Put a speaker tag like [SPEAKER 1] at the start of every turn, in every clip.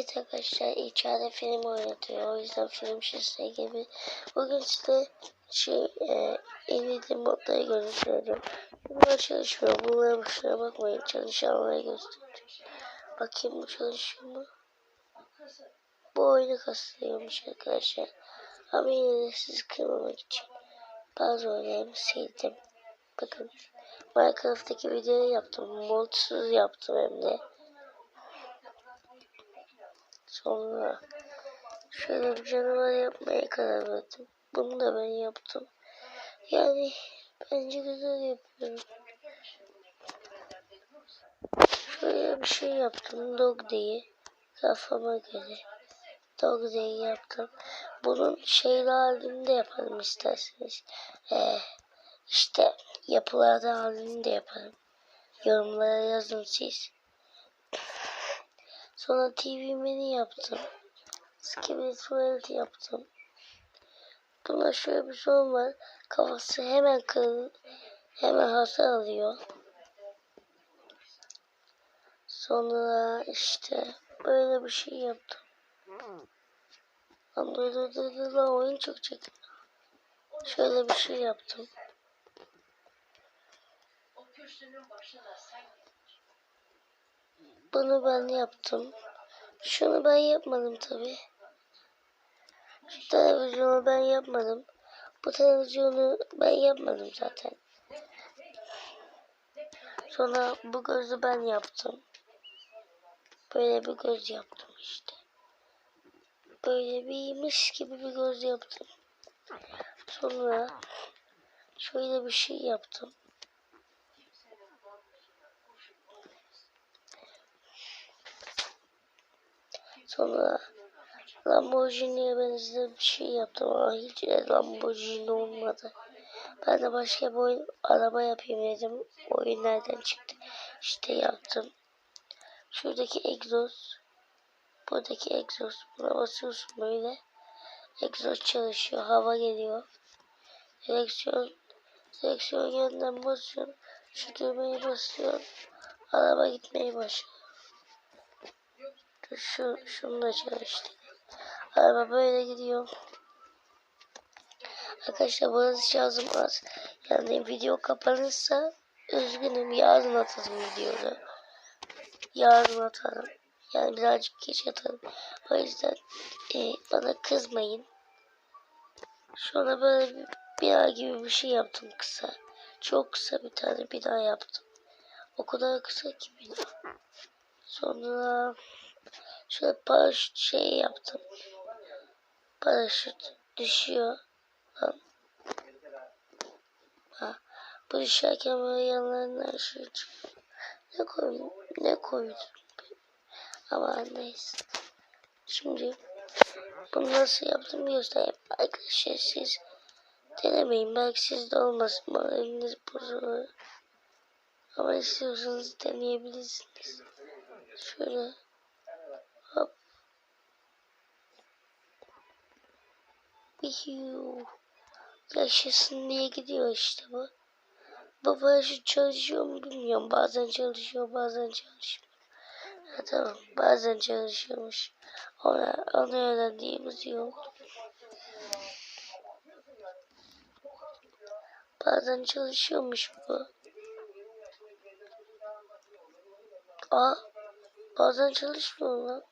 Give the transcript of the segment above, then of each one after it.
[SPEAKER 1] Evet arkadaşlar içeride film oynatıyor. O yüzden film şişesi gibi. Bugün size şey e, indirdiğim modları gösteriyorum. Bunlar çalışmıyor. Bunlara boşuna bakmayın. Çalışanlara göstereceğim. Bakayım bu çalışıyor mu? Bu oyunu kastırıyormuş arkadaşlar. Ama yine de sizi kırmamak için bazı oyunlarımı sildim. Bakın Minecraft'taki videoyu yaptım. Modsuz yaptım hem de. Sonra şöyle bir canavar yapmaya karar verdim. Bunu da ben yaptım. Yani bence güzel yapıyorum. Şöyle bir şey yaptım. Dog diye. Kafama göre. Dog diye yaptım. Bunun şeyli halini de yaparım isterseniz. Ee, işte yapılarda halini de yaparım. Yorumlara yazın siz. Sonra TV mini yaptım. Skibidi tuvalet yaptım. Buna şöyle bir sorun var. Kafası hemen kırıl, hemen hasar alıyor. Sonra işte böyle bir şey yaptım. Lan oyun çok çekim. Şöyle bir şey yaptım. Bunu ben yaptım. Şunu ben yapmadım tabi. Şu televizyonu ben yapmadım. Bu televizyonu ben yapmadım zaten. Sonra bu gözü ben yaptım. Böyle bir göz yaptım işte. Böyle bir mis gibi bir göz yaptım. Sonra şöyle bir şey yaptım. Sonra Lamborghini'ye benzer bir şey yaptım ama hiç Lamborghini olmadı. Ben de başka bir oyun, araba yapayım dedim. Oyun nereden çıktı? İşte yaptım. Şuradaki egzoz. Buradaki egzoz. Buna basıyorsun böyle. Egzoz çalışıyor. Hava geliyor. Direksiyon direksiyon yönden basıyorsun. Şu düğmeyi basıyorsun. Araba gitmeye başlıyor. Şu, şununla çalıştı. Araba böyle gidiyor. Arkadaşlar burası şarjım az. Yani video kapanırsa üzgünüm. Yarın atarım videoyu. Yarın atarım. Yani birazcık geç atarım. O yüzden e, bana kızmayın. Sonra böyle bir bina gibi bir şey yaptım kısa. Çok kısa bir tane bina yaptım. O kadar kısa ki bina. Sonra şöyle paraşüt şey yaptım. Paraşüt düşüyor. Ha, bu düşerken böyle yanlarından şey. Ne koydum? Ne koydum? Ama neyse. Şimdi bunu nasıl yaptım göstereyim. Arkadaşlar siz denemeyin. Belki sizde olmasın. Bana eliniz bozulur. Ama istiyorsanız deneyebilirsiniz. Şöyle hop. Yuh. Yaşasın diye gidiyor işte bu. Bu paraşüt çalışıyor mu bilmiyorum. Bazen çalışıyor bazen çalışmıyor. Ha, tamam bazen çalışıyormuş. Ona, onu öğrendiğimiz iyi. Bazen çalışıyormuş bu. Aa, bazen çalışmıyor lan.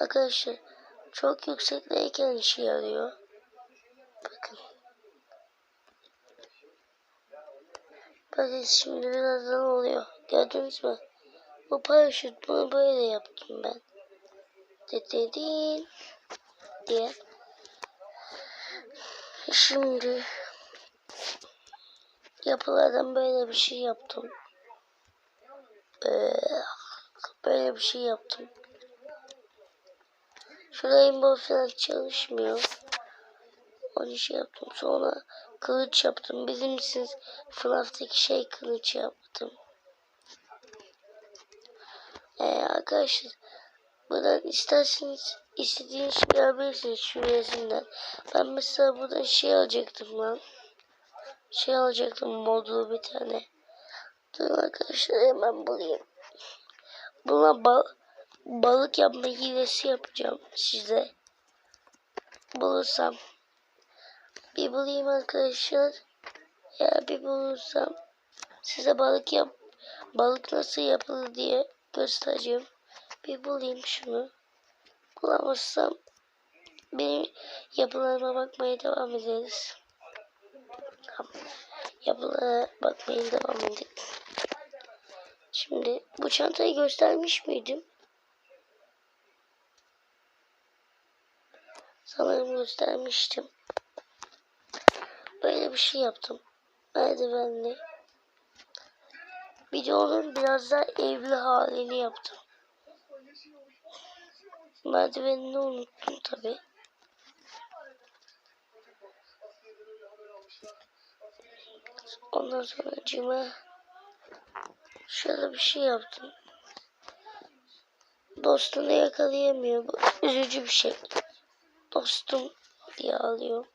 [SPEAKER 1] Arkadaşlar çok yüksekteyken işe yarıyor. Bakın. Bakın şimdi birazdan oluyor. Gördünüz mü? Bu paraşüt bunu böyle yaptım ben. Dedin diye. Şimdi yapılardan böyle bir şey yaptım. Ee, böyle bir şey yaptım. Rainbow falan çalışmıyor. Onu şey yaptım. Sonra kılıç yaptım. Bizim siz FNAF'taki şey kılıç yaptım. Ee, arkadaşlar buradan isterseniz istediğiniz şey alabilirsiniz şu resimden. Ben mesela buradan şey alacaktım lan. Şey alacaktım modlu bir tane. Dur arkadaşlar hemen bulayım. Buna bal balık yapma hilesi yapacağım size. Bulursam. Bir bulayım arkadaşlar. Ya bir bulursam size balık yap balık nasıl yapılır diye göstereceğim. Bir bulayım şunu. Bulamazsam benim yapılarıma bakmaya devam ederiz. Yapılara bakmaya devam edelim. Şimdi bu çantayı göstermiş miydim? Sanırım göstermiştim. Böyle bir şey yaptım. Merdivenli. Bir de onun biraz daha evli halini yaptım. Merdivenini unuttum tabi. Ondan sonra cime şöyle bir şey yaptım. Dostunu yakalayamıyor. Bu üzücü bir şey. Dostum diye alıyor.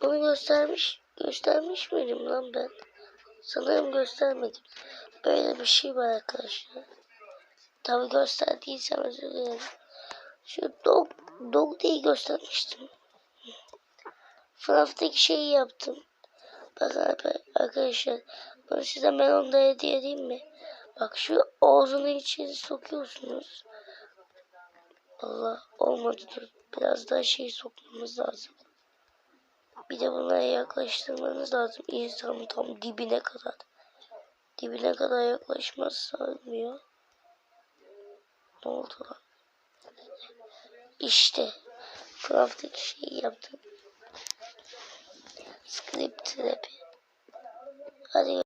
[SPEAKER 1] Bunu göstermiş göstermiş miydim lan ben? Sanırım göstermedim. Böyle bir şey var arkadaşlar. Tabi gösterdiysem özür dilerim. Şu dog, dog diye göstermiştim. FNAF'taki şeyi yaptım. Bakın arkadaşlar. Bunu size melonda hediye edeyim mi? Bak şu ağzını içeri sokuyorsunuz. Allah olmadı dur. Biraz daha şey sokmamız lazım. Bir de bunları yaklaştırmanız lazım. İnsanın tam dibine kadar. Dibine kadar yaklaşmazsa ölmüyor. Ne oldu lan? İşte. Craft'taki şeyi yaptım. Script terapi. Hadi